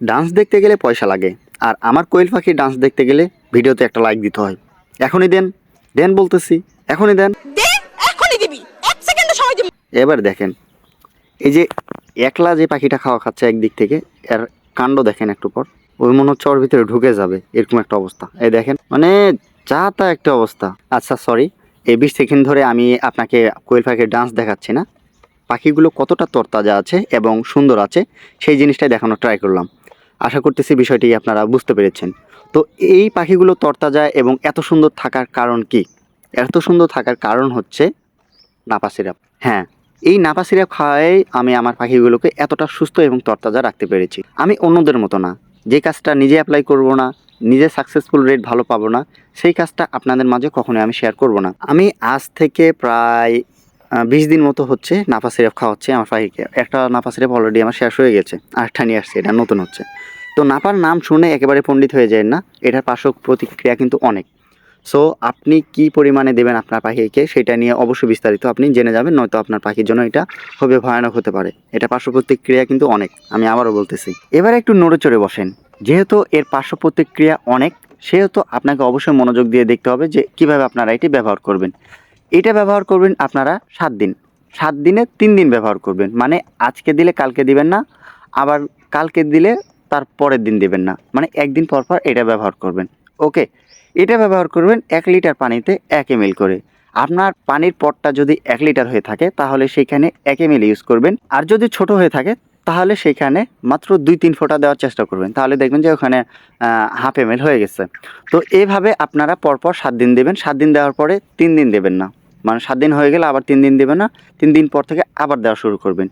Dance দেখতে গেলে পয়সা লাগে। আর আমার কোয়েল পাখির ডান্স দেখতে গেলে ভিডিওতে একটা লাইক দিতে হয়। এখনই দেন দেন বলতেছি এখনই দেন। এবার দেখেন এই যে একলা যে পাখিটা খাওয়া খাচ্ছে একদিক থেকে এর কাণ্ড দেখেন একটু পর ওই মনে হচ্ছে ওর ভিতরে ঢুকে যাবে এরকম একটা অবস্থা। এই দেখেন মানে যা তা একটা অবস্থা। আচ্ছা সরি এই বিশ সেকেন্ড ধরে আমি আপনাকে কোয়েল পাখির ডান্স দেখাচ্ছি না। পাখিগুলো কতটা তরতাজা আছে এবং সুন্দর আছে সেই জিনিসটাই দেখানোর ট্রাই করলাম। আশা করতেছি বিষয়টি আপনারা বুঝতে পেরেছেন। তো এই পাখিগুলো তরতাজা এবং এত সুন্দর থাকার কারণ কি? এত সুন্দর থাকার কারণ হচ্ছে নাপা সিরাপ। হ্যাঁ এই নাপা সিরাপ খাওয়াই আমি আমার পাখিগুলোকে এতটা সুস্থ এবং তরতাজা রাখতে পেরেছি। আমি অন্যদের মতো না। যে কাজটা নিজে অ্যাপ্লাই করব না নিজে সাকসেসফুল রেট ভালো পাবো না, সেই কাজটা আপনাদের মাঝে কখনোই আমি শেয়ার করব না। আমি আজ থেকে প্রায় বিশ দিন মতো হচ্ছে নাপা সিরাপ খাওয়াচ্ছি আমার পাখিকে। একটা নাপা সিরাপ অলরেডি আমার শেষ হয়ে গেছে আরেকটা নিয়ে আসছে, এটা নতুন হচ্ছে। তো নাপার নাম শুনে একেবারে পণ্ডিত হয়ে যায় না, এটার পার্শ্ব প্রতিক্রিয়া কিন্তু অনেক। সো আপনি কি পরিমাণে দেবেন আপনার পাখিকে, সেটা নিয়ে অবশ্যই বিস্তারিত আপনি জেনে যাবেন, নয়তো আপনার পাখির জন্য এটা খুবই ভয়ানক হতে পারে। এটা পার্শ্ব প্রতিক্রিয়া কিন্তু অনেক, আমি আবারও বলতেছি। এবার একটু নড়ে চড়ে বসেন। যেহেতু এর পার্শ্ব প্রতিক্রিয়া অনেক, সেহেতু আপনাকে অবশ্যই মনোযোগ দিয়ে দেখতে হবে যে কীভাবে আপনারা এটি ব্যবহার করবেন। এটা ব্যবহার করবেন আপনারা সাত দিন। সাত দিনে তিন দিন ব্যবহার করবেন। মানে আজকে দিলে কালকে দিবেন না, আবার কালকে দিলে তার পরের দিন দিবেন না। মানে একদিন পর পর এটা ব্যবহার করবেন। ওকে? এটা ব্যবহার করবেন এক লিটার পানিতে এক এম করে। আপনার পানির পটটা যদি এক লিটার হয়ে থাকে, তাহলে সেইখানে এক এম ইউজ করবেন। আর যদি ছোট হয়ে থাকে তাহলে সেইখানে মাত্র দুই, তিন ফোঁটা দেওয়ার চেষ্টা করবেন। তাহলে দেখবেন যে ওখানে হাফ এম হয়ে গেছে। তো এইভাবে আপনারা পরপর সাত দিন দেবেন। সাত দিন দেওয়ার পরে তিন দিন দেবেন না। মানে সাত দিন হয়ে গেলে আবার তিন দিন দেবেন না। তিন দিন পর থেকে আবার দেওয়া শুরু করবেন।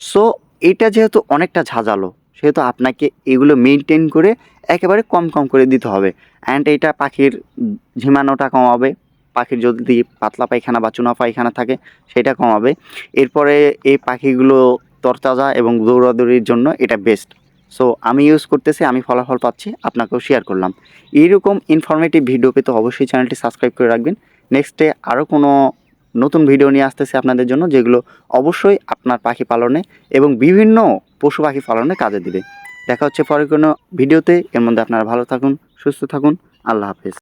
সো এটা যেহেতু অনেকটা ঝাঁঝালো, সেহেতু আপনাকে এগুলো মেনটেন করে একেবারে কম কম করে দিতে হবে। অ্যান্ড এটা পাখির ঝিমানোটা কমাবে। পাখির যদি পাতলা পায়খানা বা চুনা পায়খানা থাকে, সেটা কমাবে। এরপরে এই পাখিগুলো তরতাজা এবং দৌড়াদৌড়ির জন্য এটা বেস্ট সো আমি ইউজ করতেছি, আমি ফলাফল পাচ্ছি, আপনাকেও শেয়ার করলাম। এইরকম ইনফরমেটিভ ভিডিও পেতে অবশ্যই চ্যানেলটি সাবস্ক্রাইব করে রাখবেন। নেক্সটে আরও কোনো নতুন ভিডিও নিয়ে আসতেছি আপনাদের জন্য, যেগুলো অবশ্যই আপনার পাখি পালনে এবং বিভিন্ন পশু পাখি পালনে কাজে দিবে। দেখা হচ্ছে পরে কোনো ভিডিওতে এর মধ্যে আপনারা ভালো থাকুন, সুস্থ থাকুন। আল্লাহ হাফেজ।